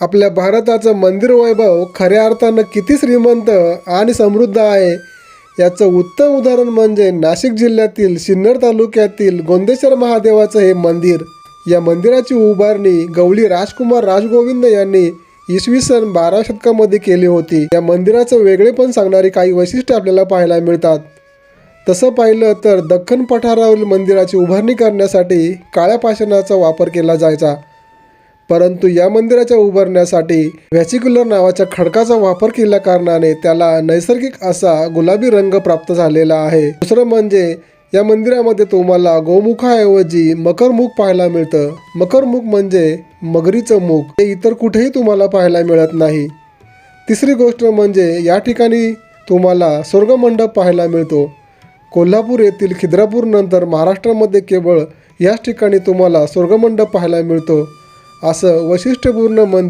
आपल्या भारताचं मंदिर वैभव खऱ्या अर्थानं किती श्रीमंत आणि समृद्ध आहे याचं उत्तम उदाहरण म्हणजे नाशिक जिल्ह्यातील सिन्नर तालुक्यातील गोंदेश्वर महादेवाचं हे मंदिर. या मंदिराची उभारणी गवळी राजकुमार राजगोविंद यांनी इसवी सन बारा शतकामध्ये केली होती. या मंदिराचं वेगळेपण सांगणारी काही वैशिष्ट्य आपल्याला पाहायला मिळतात. तसं पाहिलं तर दख्खन पठारावरील मंदिराची उभारणी करण्यासाठी काळ्या पाषाणाचा वापर केला जायचा. परंतु या मंदिराच्या उभारण्यासाठी व्हॅसिक्युलर नावाच्या खडकाचा वापर केल्या कारणाने त्याला नैसर्गिक असा गुलाबी रंग प्राप्त झालेला आहे. दुसरं म्हणजे या मंदिरामध्ये तुम्हाला गोमुखाऐवजी मकरमुख पाहायला मिळतं. मकरमुख म्हणजे मगरीचं मुख ते इतर कुठेही तुम्हाला पाहायला मिळत नाही. तिसरी गोष्ट म्हणजे या ठिकाणी तुम्हाला स्वर्गमंडप पाहायला मिळतो. कोल्हापूर येथील खिद्रापूर नंतर महाराष्ट्रामध्ये केवळ याच ठिकाणी तुम्हाला स्वर्गमंडप पाहायला मिळतो. असं वैशिष्ट्यपूर्ण मंदिर